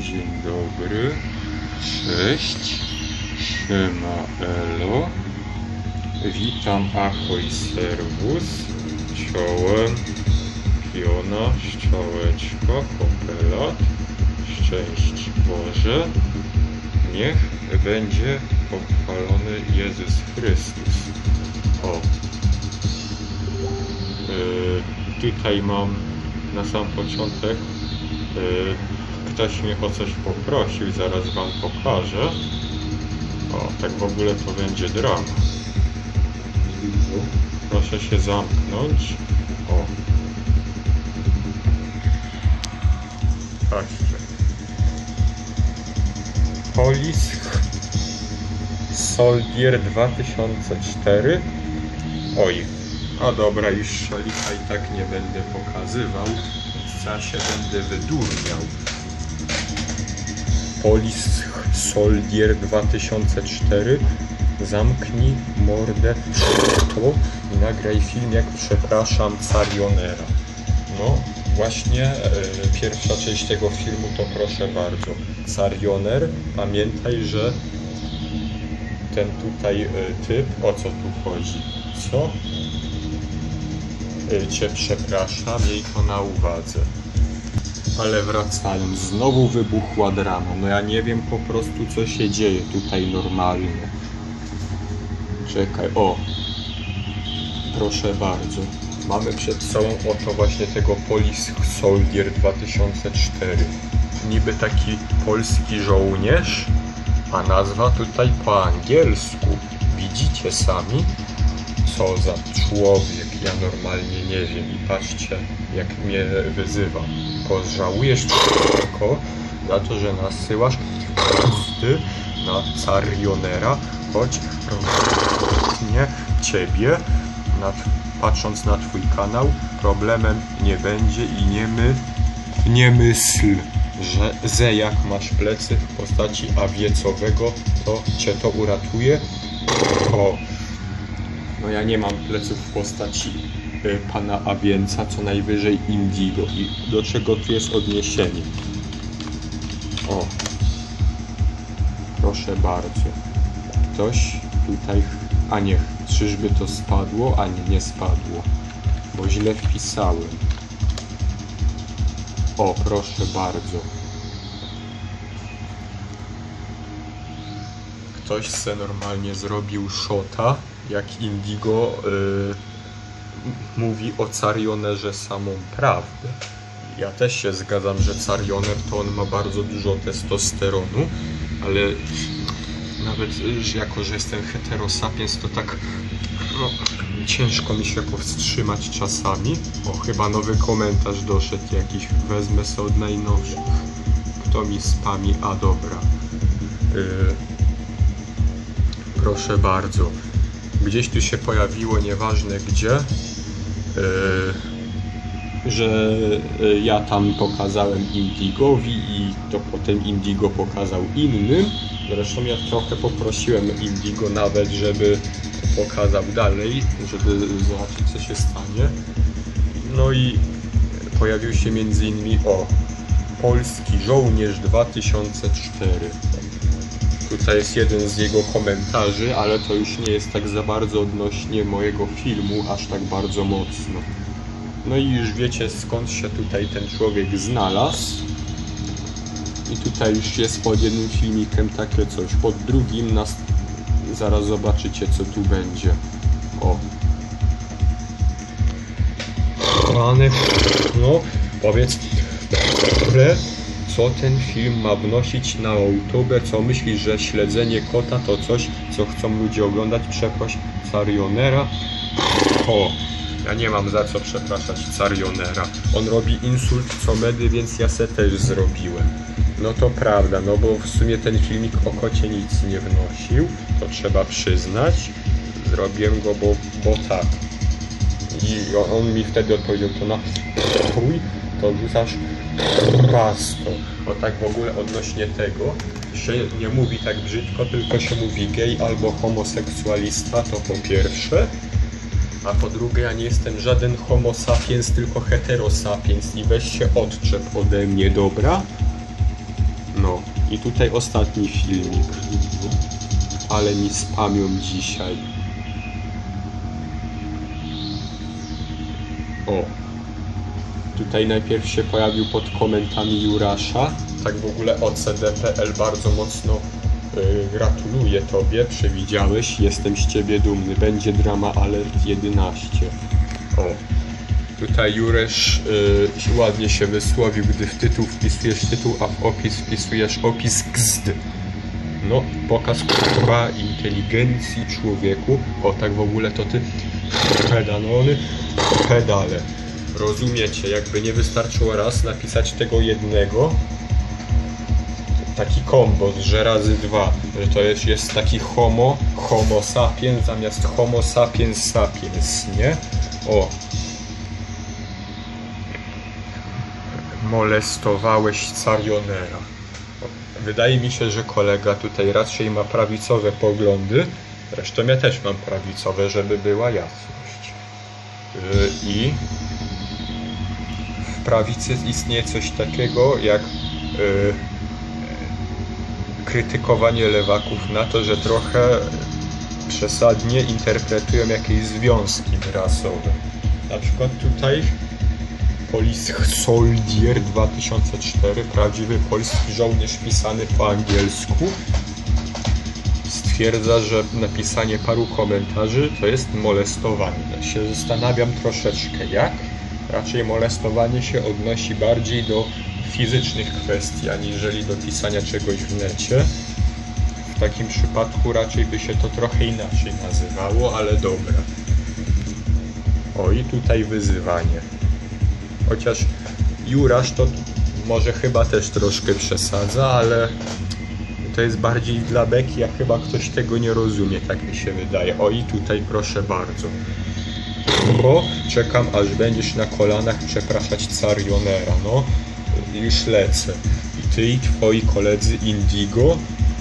Dzień dobry. Cześć. Siema Elo. Witam Ahoj Serwus. Czołem. Piona, szczołeczko, popelat. Szczęść Boże. Niech będzie pochwalony Jezus Chrystus. O. Yy, tutaj mam na sam początek. Yy, ktoś mnie o coś poprosił, zaraz wam pokażę. O, tak w ogóle to będzie drama. Proszę się zamknąć. O. Patrzcie. Polisk Soldier 2004. Oj. A dobra, już szalika i tak nie będę pokazywał. Więc ja się będę wydurniał. Polisk Soldier 2004 Zamknij mordę i nagraj film jak przepraszam Carionera. No, właśnie e, pierwsza część tego filmu to proszę bardzo. Carioner, pamiętaj, że ten tutaj e, typ, o co tu chodzi? Co? E, Cię przepraszam, miej to na uwadze. Ale wracając, znowu wybuchła drama. No ja nie wiem po prostu co się dzieje tutaj normalnie. Czekaj, o. Proszę bardzo. Mamy przed sobą oto właśnie tego Police Soldier 2004. Niby taki polski żołnierz, a nazwa tutaj po angielsku. Widzicie sami? Co za człowiek, ja normalnie nie wiem. I patrzcie, jak mnie wyzywa. Pożałujesz tylko za to, że nasyłasz posty na Carionera, choć nie ciebie, na, patrząc na twój kanał, problemem nie będzie i nie my, nie myśl, że ze jak masz plecy w postaci awiecowego, to cię to uratuje. O, no ja nie mam pleców w postaci pana Awięca, co najwyżej Indigo. I do czego tu jest odniesienie? O, proszę bardzo. Ktoś tutaj, a nie, czyżby to spadło, a nie, nie spadło, bo źle wpisałem. O, proszę bardzo. Ktoś se normalnie zrobił shota, jak Indigo y, mówi o Carionerze samą prawdę. Ja też się zgadzam, że Carioner to on ma bardzo dużo testosteronu, ale nawet jako, że jestem heterosapiens, to tak no, ciężko mi się powstrzymać czasami. O, chyba nowy komentarz doszedł jakiś. Wezmę sobie od najnowszych. Kto mi spami? A dobra. Y, proszę bardzo. Gdzieś tu się pojawiło, nieważne gdzie, że y, ja tam pokazałem Indigowi i to potem Indigo pokazał innym. Zresztą ja trochę poprosiłem Indigo nawet, żeby pokazał dalej, żeby zobaczyć co się stanie. No i pojawił się między innymi o Polski Żołnierz 2004. Tutaj jest jeden z jego komentarzy, ale to już nie jest tak za bardzo odnośnie mojego filmu, aż tak bardzo mocno. No i już wiecie skąd się tutaj ten człowiek znalazł. I tutaj już jest pod jednym filmikiem takie coś. Pod drugim nas zaraz zobaczycie co tu będzie. O. Rany, no powiedz, dobre, co ten film ma wnosić na YouTube? Co myślisz, że śledzenie kota to coś, co chcą ludzie oglądać? Przeproś Carionera. O, ja nie mam za co przepraszać Carionera. On robi insult co medy, więc ja se też zrobiłem. No to prawda, no bo w sumie ten filmik o kocie nic nie wnosił, to trzeba przyznać. Zrobiłem go, bo, bo tak. I on, on mi wtedy odpowiedział to na chuj, to rzucasz pasto. Bo tak w ogóle odnośnie tego się nie mówi tak brzydko, tylko się mówi gej albo homoseksualista, to po pierwsze. A po drugie, ja nie jestem żaden homo sapiens, tylko hetero sapiens i weź się odczep ode mnie, dobra? No i tutaj ostatni filmik. Ale mi spamią dzisiaj. O. Tutaj najpierw się pojawił pod komentami Jurasza. Tak w ogóle OCD.pl bardzo mocno y, gratuluję Tobie, przewidziałeś, jestem z Ciebie dumny. Będzie drama alert 11. O. Tutaj Juresz y, ładnie się wysłowił, gdy w tytuł wpisujesz tytuł, a w opis wpisujesz opis gzd. No, pokaz kurwa inteligencji człowieku. O, tak w ogóle to ty pedalony, pedale. Rozumiecie, jakby nie wystarczyło raz napisać tego jednego, taki kombos, że razy dwa, że to jest, jest taki homo, homo sapiens zamiast homo sapiens sapiens, nie? O. Molestowałeś carionera. Wydaje mi się, że kolega tutaj raczej ma prawicowe poglądy. Zresztą ja też mam prawicowe, żeby była jasność. Yy, I prawicy istnieje coś takiego jak yy, krytykowanie lewaków na to, że trochę przesadnie interpretują jakieś związki rasowe. Na przykład tutaj Police Soldier 2004, prawdziwy polski żołnierz pisany po angielsku, stwierdza, że napisanie paru komentarzy to jest molestowanie. Ja się zastanawiam troszeczkę jak. Raczej molestowanie się odnosi bardziej do fizycznych kwestii, aniżeli do pisania czegoś w necie. W takim przypadku raczej by się to trochę inaczej nazywało, ale dobra. O i tutaj wyzywanie. Chociaż Jurasz to może chyba też troszkę przesadza, ale to jest bardziej dla beki, a chyba ktoś tego nie rozumie, tak mi się wydaje. O i tutaj proszę bardzo. Bo czekam aż będziesz na kolanach przepraszać Carionera, no. Już lecę. I ty i twoi koledzy Indigo,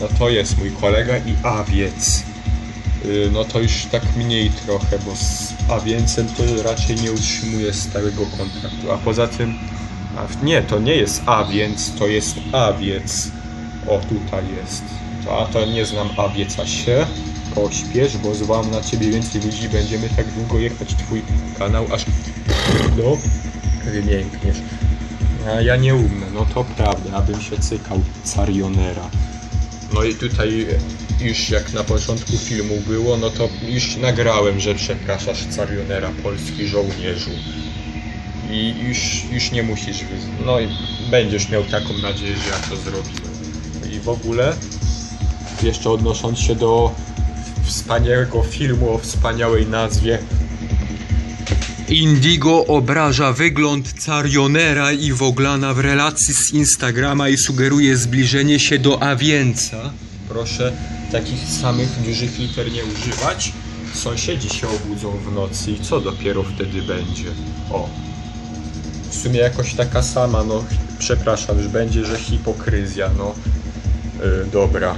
no to jest mój kolega i Awiec. Y, No to już tak mniej trochę, bo z Awiencem to raczej nie utrzymuje stałego kontraktu. A poza tym, a nie, to nie jest Awiec, to jest Awiec. O, tutaj jest. A to nie znam Awieca się. Pośpiesz, bo złam na ciebie więcej ludzi, będziemy tak długo jechać twój kanał, aż no, wymiękniesz. A ja nie umiem, no to prawda, abym się cykał Carionera. No i tutaj już jak na początku filmu było, no to już nagrałem, że przepraszasz Carionera, polski żołnierzu. I już, już nie musisz. No i będziesz miał taką nadzieję, że ja to zrobiłem. I w ogóle, jeszcze odnosząc się do wspaniałego filmu o wspaniałej nazwie Indigo obraża wygląd Carionera i Woglana w relacji z Instagrama i sugeruje zbliżenie się do Awieńca. Proszę takich samych dużych liter nie używać. Sąsiedzi się obudzą w nocy i co dopiero wtedy będzie? O. W sumie jakoś taka sama, no przepraszam, już będzie, że hipokryzja, no. Yy, dobra.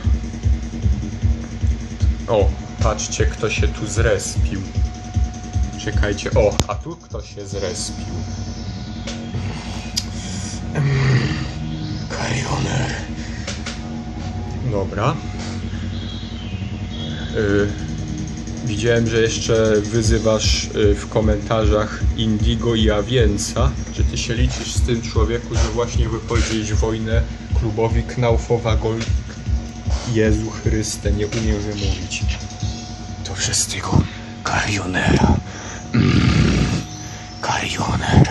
O, patrzcie, kto się tu zrespił. Czekajcie, o, a tu kto się zrespił? Karioner. Dobra. Y, widziałem, że jeszcze wyzywasz y, w komentarzach Indigo i Awienca. Czy ty się liczysz z tym człowieku, że właśnie wypowiedzieć wojnę klubowi Knaufowa Gol... Jezu Chryste, nie umiem wymówić. To przez tego karionera. Mm, karioner.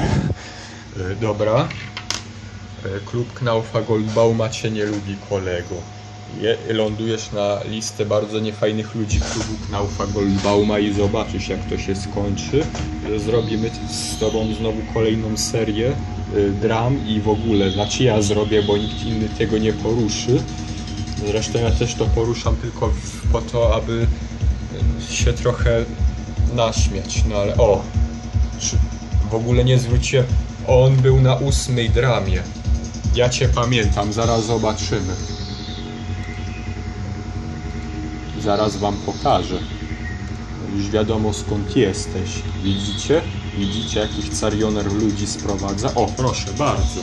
Y, Dobra. Y, Klub Knaufa Goldbauma cię nie lubi, kolego. Je, lądujesz na listę bardzo niefajnych ludzi klubu Knaufa Goldbauma i zobaczysz jak to się skończy. Y, Zrobimy z tobą znowu kolejną serię dram i w ogóle. Znaczy ja zrobię, bo nikt inny tego nie poruszy. Zresztą ja też to poruszam tylko po to, aby się trochę naśmiać. No ale o, w ogóle nie zwróciłem. On był na ósmej dramie. Ja cię pamiętam, zaraz zobaczymy. Zaraz wam pokażę. Już wiadomo skąd jesteś. Widzicie? Widzicie jakich carioner ludzi sprowadza? O, proszę bardzo.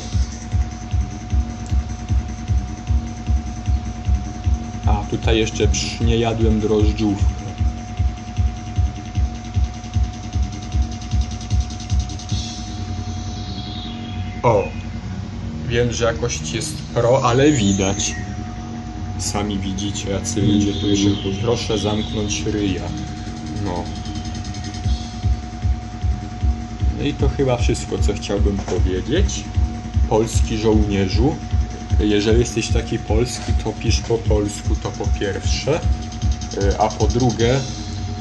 Tutaj jeszcze nie jadłem drożdżówkę. O, wiem, że jakość jest pro, ale widać. Sami widzicie, jacy ludzie tu jeszcze. Proszę zamknąć ryja. No. No i to chyba wszystko, co chciałbym powiedzieć. Polski żołnierzu, jeżeli jesteś taki polski, to pisz po polsku, to po pierwsze. Y, A po drugie,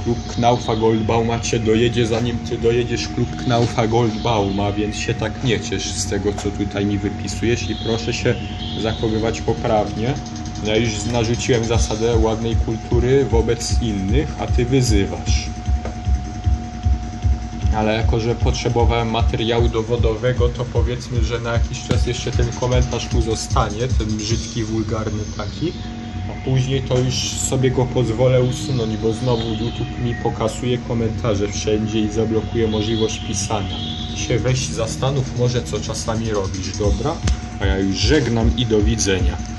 klub Knaufa Goldbauma cię dojedzie, zanim ty dojedziesz klub Knaufa Goldbauma, więc się tak nie ciesz z tego, co tutaj mi wypisujesz i proszę się zachowywać poprawnie. Ja już narzuciłem zasadę ładnej kultury wobec innych, a ty wyzywasz. Ale jako, że potrzebowałem materiału dowodowego, to powiedzmy, że na jakiś czas jeszcze ten komentarz tu zostanie, ten brzydki, wulgarny taki, a później to już sobie go pozwolę usunąć, bo znowu YouTube mi pokasuje komentarze wszędzie i zablokuje możliwość pisania. Się weź zastanów może, co czasami robisz, dobra? A ja już żegnam i do widzenia.